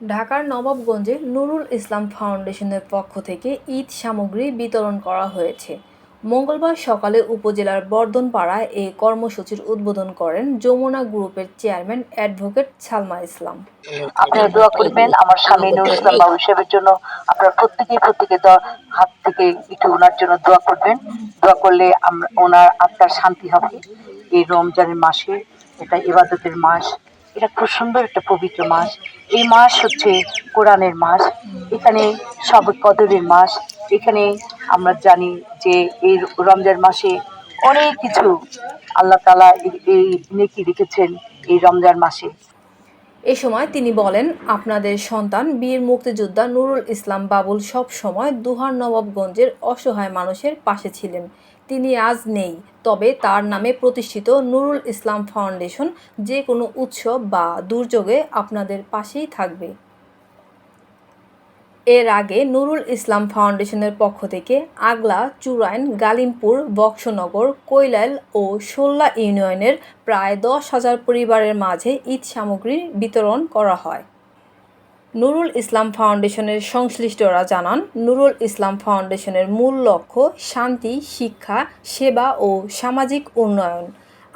ঢাকার নবাবগঞ্জে নুরুল ইসলাম ফাউন্ডেশনের পক্ষ থেকে ঈদ সামগ্রী বিতরণ করা হয়েছে। মঙ্গলবার সকালে উপজেলার বর্ধনপাড়ায় এই কর্মসূচির উদ্বোধন করেন যমুনা গ্রুপের চেয়ারম্যান অ্যাডভোকেট সালমা ইসলাম। আপনারা দোয়া করবেন আমার স্বামী নুর ইসলাম বাবু সাহেবের জন্য আপনারা প্রত্যেকেই প্রত্যেকে হাত থেকে একটু ওনার জন্য দোয়া করবেন। দোয়া করলে ওনার আত্মার শান্তি হবে। এই রমজানের মাসে এটা ইবাদতের মাস। এটা খুব সুন্দর একটা পবিত্র মাস। এই মাস হচ্ছে কোরআনের মাস। এখানে সব কদরের মাস। এখানে আমরা জানি যে এই রমজান মাসে অনেক কিছু আল্লাহ তালা এই- নেকি রেখেছেন এই রমজান মাসে। এ সময় তিনি বলেন, আপনাদের সন্তান বীর মুক্তিযোদ্ধা নুরুল ইসলাম বাবুল সব সময় দুহার নবাবগঞ্জের অসহায় মানুষের পাশে ছিলেন। তিনি আজ নেই। তবে তার নামে প্রতিষ্ঠিত নুরুল ইসলাম ফাউন্ডেশন যে কোনো উৎসব বা দুর্যোগে আপনাদের পাশেই থাকবে। আগে নুরুল ইসলাম ফাউন্ডেশনের পক্ষ থেকে আগলা, চুরাইন, গালিমপুর, বক্সনগর, কৈলাল ও সোল্লা ইউনিয়নের প্রায় দশ হাজার পরিবারের মাঝে ঈদ সামগ্রী বিতরণ করা হয়। নুরুল ইসলাম ফাউন্ডেশনের সংশ্লিষ্টরা জানান, নুরুল ইসলাম ফাউন্ডেশনের মূল লক্ষ্য শান্তি, শিক্ষা, সেবা ও সামাজিক উন্নয়ন।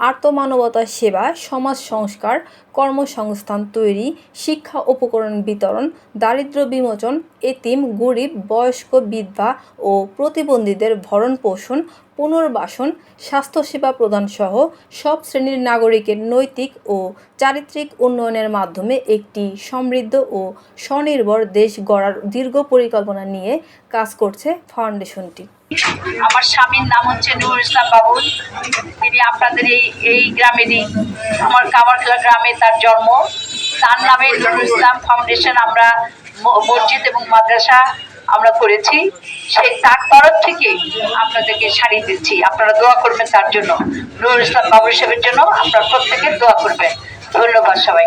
আর্তমানবতা সেবা, সমাজ সংস্কার, কর্মসংস্থান তৈরি, শিক্ষা উপকরণ বিতরণ, দারিদ্র বিমোচন, এতিম, গরিব, বয়স্ক, বিধবা ও প্রতিবন্ধীদের ভরণ পোষণ পুনর্বাসন, স্বাস্থ্যসেবা প্রদান সহ সব শ্রেণির নাগরিকের নৈতিক ও চারিত্রিক উন্নয়নের মাধ্যমে একটি সমৃদ্ধ ও স্বনির্ভর দেশ গড়ার দীর্ঘ পরিকল্পনা নিয়ে কাজ করছে ফাউন্ডেশনটি। আমার স্বামীর নাম হচ্ছে নুর ইসলাম বাবুল। তিনি আপনাদের এই এই গ্রামেরই আমার কামারখেলা গ্রামে তার জন্ম। তার নামে নুরুল ইসলাম ফাউন্ডেশন আমরা মসজিদ এবং মাদ্রাসা আমরা করেছি। সেই তার থেকে আপনাদেরকে সারিয়ে দিচ্ছি। আপনারা দোয়া করবেন তার জন্য। নুরুল ইসলাম বাবুল সাহেবের জন্য আপনারা প্রত্যেকে দোয়া করবেন। ধন্যবাদ সবাই